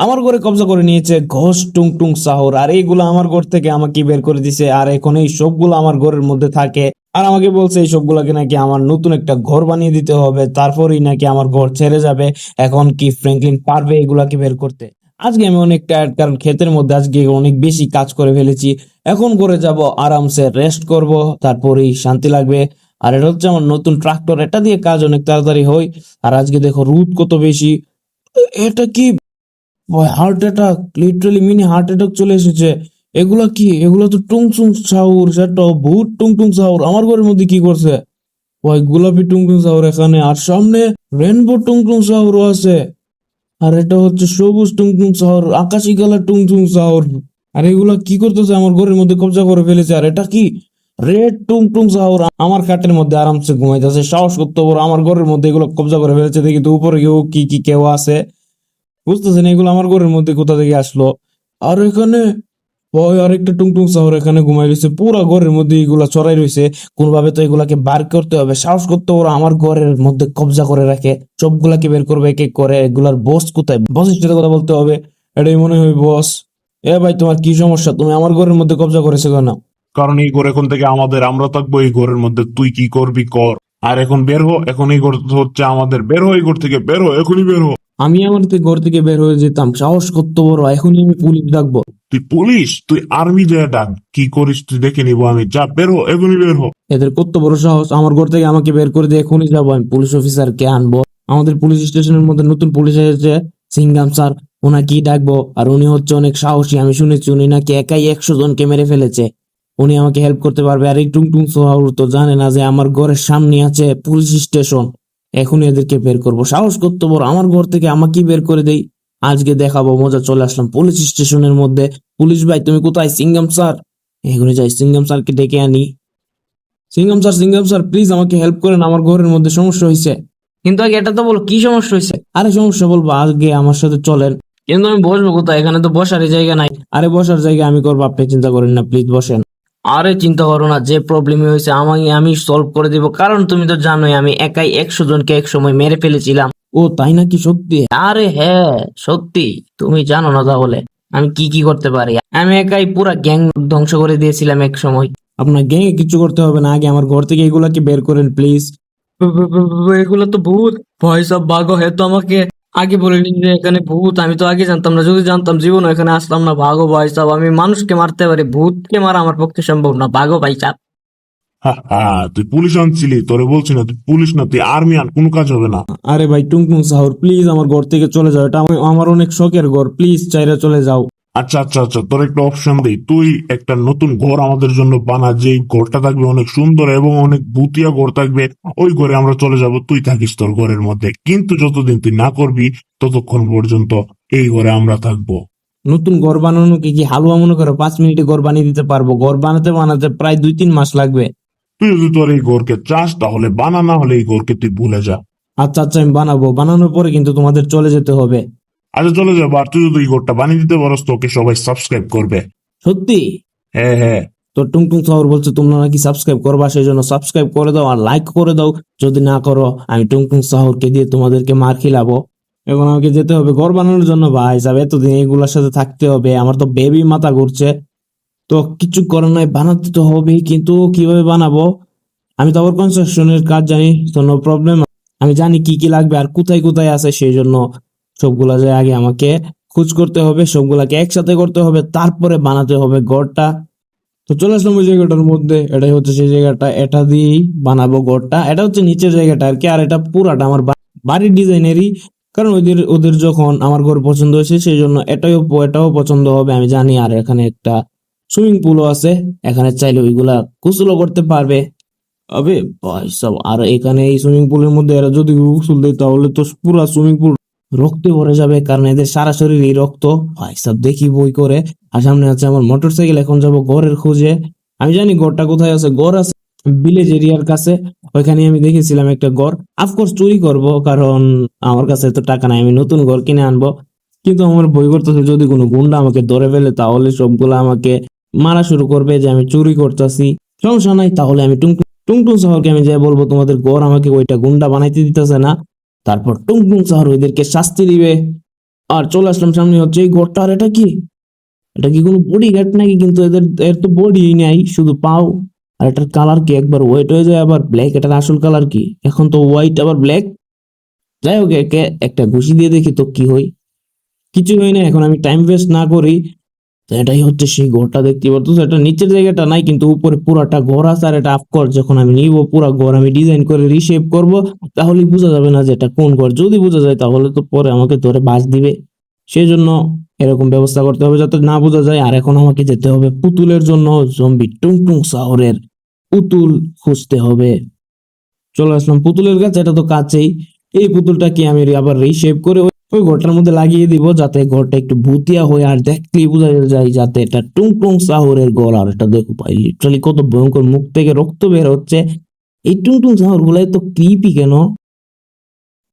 আমার ঘরে কবজা করে নিয়েছে, ঘোষ, টুং সাহর। আর এইগুলো আমার ঘর থেকে আমাকে বের করে দিছে। আর এখন এই সবগুলো আমার ঘরের মধ্যে থাকে। আর আমাকে বলছে, এই সবগুলোকে নাকি আমার নতুন একটা ঘর বানিয়ে দিতে হবে। তারপরেই নাকি আমার ঘর ছেড়ে যাবে। এখন কি ফ্র্যাঙ্কলিন পারবে এগুলাকে বের করতে? আজকে আমি অনেক টায়ার্ড কারণ ক্ষেতের মধ্যে আজকে অনেক বেশি কাজ করে ফেলেছি। এখন করে যাব, আরামসে রেস্ট করব, তারপরেই শান্তি লাগবে। আর এটা হচ্ছে আমার নতুন ট্রাক্টর এটা দিয়ে কাজ অনেক তাড়াতাড়ি হয়। আর আজকে দেখো রুদ কত বেশি। এটা কি heart attack literally mini heart attack চলে এসেছে। এগুলা কি? এগুলো তো টুংটুং সাউর, সেটা ভূত টুংটুং সাউর। আমার ঘরের মধ্যে কি করছে? ওই গোলাপি টুংটুং সাউর এখানে। আর সামনে রেনবো টুং টুংটুং সাউরও আছে। আর এটা হচ্ছে সবুজ টুংটুং সাউর, আকাশি কালার টুংটুং সাউর। আর এগুলা কি করতেছে? আমার ঘরের মধ্যে কবজা করে ফেলেছে। আর এটা কি? রেড টুংটুং সাউর। আমার খাটের মধ্যে আরামসে ঘুমাইতেছে, সাহস করতে বড় আমার ঘরের মধ্যে এগুলো কবজা করে ফেলেছে। দেখি তো উপরে কেউ কি কি কেউ আছে? বুঝতেছেন, এগুলো আমার ঘরের মধ্যে কোথা থেকে আসলো? আর এখানে ওই আরেকটা টুংটুং শহর এখানে ঘুমাই রয়েছে। পুরা ঘরের মধ্যে এগুলা চড়াই রয়েছে। কোনভাবে তো এগুলাকে বার করতে হবে। সাহস করতে ওরা আমার ঘরের মধ্যে কবজা করে রাখে। সবগুলাকে বের করবে, এক এক করে। এগুলার বস কোথায়? বসের সাথে কথা বলতে হবে। এটাই মনে হয় বস এ ভাই, তোমার কি সমস্যা? তুমি আমার ঘরের মধ্যে কবজা করেছ কেন? কারণ এই ঘর এখন থেকে আমাদের, আমরা থাকব এই ঘরের মধ্যে। তুই কি করবি কর। আর এখন বের হো, এখন এই ঘর হচ্ছে আমাদের। বের হো, এই ঘর থেকে বের হো, এখনই বের হো। আমি আমার ঘর থেকে বের হয়ে যেতাম। সাহস করতে বড় এখনই আমি পুলিশ ডাকবো। তুই পুলিশ? তুই আর্মি যায় ডাক। কি করিস তুই দেখে নিবো আমি। যা বের হো এখনই বের হো। এদের কত বড় সাহস। আমার ঘর থেকে আমাকে বের করে দিয়ে এখনই যাব আমি। পুলিশ অফিসারকে আনব। আমাদের পুলিশ স্টেশনের মধ্যে নতুন পুলিশ এসেছে সিঙ্গাম স্যার। ওনাকে ডাকবো। আর উনি হচ্ছে অনেক সাহসী আমি শুনেছি। উনি নাকি একাই একশো জনকে মেরে ফেলেছে। উনি আমাকে হেল্প করতে পারবে। আর এই টুংটুং সোহাউর তো জানে না যে আমার ঘরের সামনে আছে পুলিশ স্টেশন। এখনই এদেরকে বের করব। সাহস করতে বড়? আমার ঘর থেকে আমাকেই বের করে দেই। আজকে দেখাবো, মজা চলে আসলাম পুলিশ স্টেশনের মধ্যে। পুলিশ ভাই, তুমি কোথায়? সিঙ্গাম স্যার। এখনই যাই, সিঙ্গাম স্যারকে ডেকে আনি। Singham sir Singham sir please আমাকে হেল্প করেন, আমার ঘরের মধ্যে সমস্যা হয়েছে কিন্তু আগে এটা তো বলো, কি সমস্যা হয়েছে আরে সমস্যা বলব, আগে আমার সাথে চলেন। কিন্তু আমি বসবো কোথায়? এখানে তো বসারই জায়গা নাই। আরে বসার জায়গা আমি করব, আপনি চিন্তা করেন না প্লিজ বসেন। আরে চিন্তা করো না যে প্রবলেম হয়েছে আমাকে আমি সলভ করে দিব। কারণ তুমি তো জানোই আমি একাই একশো জনকে এক সময় মেরে ফেলেছিলাম। ও তাই নাকি সত্যি? আরে হ্যাঁ সত্যি। তুমি জানো না তাহলে আমি কি কি করতে পারি? আমি একাই পুরা গ্যাং ধ্বংস করে দিয়েছিলাম এক সময় আপনার গ্যাং এ কিছু করতে হবে না আগে আমার ঘর থেকে এগুলাকে বের করেন প্লিজ এগুলো তো ভূত। ভয় সব ভাগো হে তো আমাকে। আগে বলেনি যে এখানে ভূত আমি তো আগে জানতাম না যদি জানতাম জীবন এখানে আসলাম না ভাগো ভাই সব আমি মানুষকে মারতে পারি ভূতকে মারা আমার পক্ষে সম্ভব না ভাগো ভাই সাব। তুই পুলিশ আনছিলি তোরে বলছি না তুই পুলিশ না তুই আর্মি আন কোনো কাজ হবে না। আরে ভাই টুংটুং সাহর প্লিজ আমার ঘর থেকে চলে যাও এটা আমার- আমার অনেক শখের ঘর প্লিজ চাইরা চলে যাও। আচ্ছা আচ্ছা আচ্ছা তোর একটা অপশন দিই। তুই একটা নতুন ঘর আমাদের জন্য বানা যে ঘরটা থাকবে অনেক সুন্দর এবং অনেক ভুতিয়া ঘর থাকবে ওই ঘরে আমরা চলে যাব তুই থাকিস তোর ঘরের মধ্যে। কিন্তু যতদিন তুই না করবি ততক্ষণ পর্যন্ত এই ঘরে আমরা থাকব। নতুন ঘর বানানো কি কি হালুয়া মনে করো পাঁচ মিনিটে ঘর বানিয়ে দিতে পারব? ঘর বানাতে বানাতে প্রায় দুই তিন মাস লাগবে। তুই যদি তোর এই ঘরকে চাস তাহলে বানা না হলে এই ঘরকে তুই ভুলে যা। আচ্ছা আচ্ছা আমি বানাবো। বানানোর পরে কিন্তু তোমাদের চলে যেতে হবে। আচ্ছা চলে যাব আর তুই যদি ঘরটা বানিয়ে দিতে পারস তোকে সবাই সাবস্ক্রাইব করবে। সত্যি? হ্যাঁ হ্যাঁ। তো টুংটুং শহর বলছে তোমরা নাকি সাবস্ক্রাইব করবা সেই জন্য সাবস্ক্রাইব করে দাও আর লাইক করে দাও। যদি না করো আমি টুংটুং শহরকে দিয়ে তোমাদেরকে মার খিলাবো। এখন আমাকে যেতে হবে ঘর বানানোর জন্য ভাই সাহেব এতদিন এগুলোর সাথে থাকতে হবে। আমার তো বেবি মাথা ঘুরছে। তো কিছু করার নাই বানাতে তো হবেই কিন্তু কীভাবে বানাবো? আমি তো আবার কনস্ট্রাকশনের কাজ জানি তো নো প্রবলেম আমি জানি কি কি লাগবে আর কোথায় কোথায় আছে সেই জন্য সবগুলা যে আগে আমাকে খোঁজ করতে হবে, সবগুলাকে একসাথে করতে হবে, তারপরে বানাতে হবে ঘরটা। তো চলে আসলাম ওই জায়গাটার মধ্যে, এটাই হচ্ছে সেই জায়গাটা। এটা দিয়েই বানাবো ঘরটা। এটা হচ্ছে নিচের জায়গাটা আর কি, আর এটা পুরাটা আমার বাড়ির ডিজাইনেরই। কারণ ওদের ওদের যখন আমার ঘর পছন্দ হয়েছে, সেই জন্য এটাও এটাও পছন্দ হবে, আমি জানি। আর এখানে একটা সুইমিং পুলও আছে, এখানে চাইলে ওইগুলা গোসলও করতে পারবে। আবে সব আর এখানে এই সুইমিং পুলের মধ্যে এরা যদি গোসল দেয়, তাহলে তো পুরা সুইমিং পুল রক্তে ভরে যাবে, কারণ এদের সারা শরীর এই রক্ত ভাই সব দেখি বই করে। আর সামনে আছে আমার মোটর সাইকেল এখন যাব ঘরের খোঁজে। আমি জানি ঘরটা কোথায় আছে, ঘর আছে ভিলেজ এরিয়ার কাছে। ওইখানে আমি দেখেছিলাম একটা ঘর। আফকোর্স চুরি করব, কারণ আমার কাছে তো টাকা নাই, আমি নতুন ঘর কিনে আনব। কিন্তু আমার বই করতেছে, যদি কোনো গুন্ডা আমাকে ধরে ফেলে, তাহলে সবগুলো আমাকে মারা শুরু করবে যে আমি চুরি করতেছি। সমস্যা নাই, তাহলে আমি টুংটুং টুংটুং শহরকে আমি যাই বলব, তোমাদের ঘর আমাকে ওইটা গুন্ডা বানাইতে দিতেছে না। তারপর টুংটুং শহর ওইদেরকে শাস্তি দিবে। আর চলে আসলাম সামনে হচ্ছে এই ঘরটা আর এটা কি? এটা কি কোনো বডি গার্ড নাকি? কিন্তু এদের, এর তো বডি নেই, শুধু পাও। আর এটার কালার কি? একবার হোয়াইট হয়ে যায়, আবার ব্ল্যাক এটার আসল কালার কি? এখন তো হোয়াইট আবার ব্ল্যাক যাই হোক, একে একটা ঘুষি দিয়ে দেখি তো কি হয়। কিছু হয় না, এখন আমি টাইম ওয়েস্ট না করি। এটাই হচ্ছে সেই ঘরটা দেখতে পাচ্ছ এটা নিচের জায়গাটা নাই, কিন্তু উপরে পুরাটা ঘর আছে আর এটা আফকোর্স যখন আমি নিব, পুরা ঘর আমি ডিজাইন করে রিশেপ করব তাহলে বোঝা যাবে না যে এটা কোন ঘর। যদি বোঝা যায় তাহলে তো পরে আমাকে ধরে বাস দিবে। সেই জন্য এরকম ব্যবস্থা করতে হবে যাতে না বোঝা যায়। আর এখন আমাকে যেতে হবে পুতুলের জন্য জম্বি টুংটুং শহরের পুতুল খুঁজতে হবে। চলে আসলাম পুতুলের কাছে, এটা তো কাছেই। এই পুতুলটাকে আমি আবার রিশেপ করে ওই- ঘরটার মধ্যে লাগিয়ে দিব যাতে ঘরটা একটু ভুতিয়া হয়ে আর দেখলেই বোঝা যায় যাতে এটা টুংটুং শহরের ঘর। আর এটা দেখো ভাই লিটারালি কত ভয়ঙ্কর মুখ থেকে রক্ত বের হচ্ছে। এই টুংটুং শহরগুলো এত ক্রিপি কেন?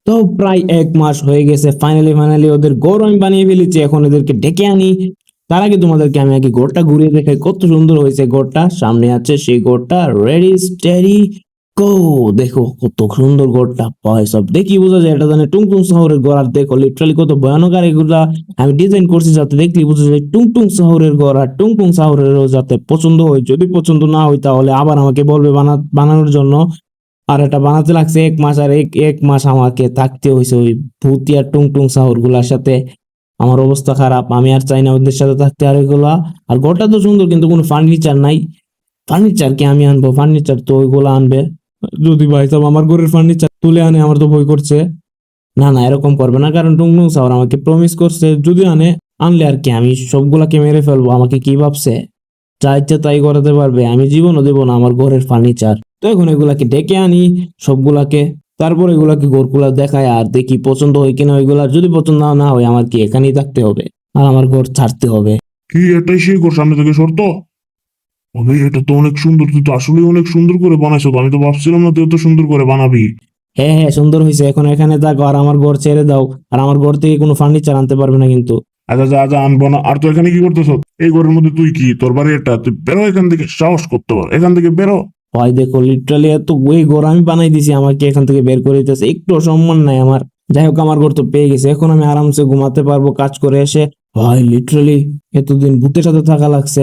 তো প্রায় এক মাস হয়ে গেছে। ফাইনালি ফাইনালি ওদের গৌর আমি বানিয়ে ফেলেছি, এখন এদেরকে ডেকে আনি। তার আগে তোমাদেরকে আমি আগে ঘরটা ঘুরিয়ে দেখাই কত সুন্দর হয়েছে ঘরটা। সামনে আছে সেই ঘরটা রেডি স্টেডি গো দেখো কত সুন্দর গোড়টা পায় সব। দেখি বোঝা যায় এটা জানে টুংটুং শহরের ঘর, আর দেখো লিটারালি কত ভয়ানক আর এগুলা আমি ডিজাইন করছি যাতে দেখলি বোঝা যায় টুংটুং শহরের ঘর আর টুংটুং শহরেরও যাতে পছন্দ হয়। যদি পছন্দ না হয় তাহলে আবার আমাকে বলবে বানা, বানানোর জন্য। আর এটা বানাতে লাগছে এক মাস, আর এক এক মাস আমাকে থাকতে হয়েছে ওই ভূতিয়া টুং টুংগুলার সাথে। আমার অবস্থা খারাপ, আমি আর চাই না ওদের সাথে থাকতে আর এগুলা। আর ঘরটা তো সুন্দর, কিন্তু কোনো ফার্নিচার নাই। ফার্নিচার কি আমি আনব? ফার্নিচার তো ওইগুলা আনবে। যদি ভাই সাহেব আমার ঘরের ফার্নিচার তুলে আনে, আমার তো ভয় করছে। না না, এরকম করবে না, কারণ টুং টুং শাহর আমাকে প্রমিস করছে, যদি আনে, আনলে আর কি, আমি সবগুলাকে মেরে ফেলব, আমাকে কি ভাবছে? যা ইচ্ছে তাই করাতে পারবে, আমি জীবনও দেবো না আমার ঘরের ফার্নিচার তো এখন এগুলাকে ডেকে আনি, সবগুলাকে, তারপর এগুলাকে ঘরগুলা দেখায় আর দেখি পছন্দ হয় কিনা ওইগুলা যদি পছন্দ না হয়, আমার কি এখানেই থাকতে হবে, আর আমার ঘর ছাড়তে হবে। কি, এটাই সেই ঘর সামনে থেকে সরতো? ওরে এটা তো অনেক সুন্দর তুই তো আসলে অনেক সুন্দর করে বানাইছো তো আমি তো ভাবছিলাম না তুই এত সুন্দর করে বানাবি। হ্যাঁ হ্যাঁ সুন্দর হয়েছে এখন এখানে থাকো আর আমার ঘর ছেড়ে দাও আর আমার ঘর থেকে কোনো ফার্নিচার আনতে পারবে না কিন্তু। আচ্ছা যা যা আনব না আর তুই এখানে কি করতেছ? এই ঘরের মধ্যে তুই কি? তোর বাড়ি এটা তুই বেরো এখান থেকে সাহস করতে পার এখান থেকে বেরো। ভাই দেখো লিটারালি এত ওই ঘর আমি বানাই দিছি আমাকে এখান থেকে বের করে দিতেছে একটু সম্মান নাই আমার। যাই হোক আমার ঘর তো পেয়ে গেছে এখন আমি আরামসে ঘুমাতে পারব কাজ করে এসে। ভাই লিটারালি এতদিন ভূতের সাথে থাকা লাগছে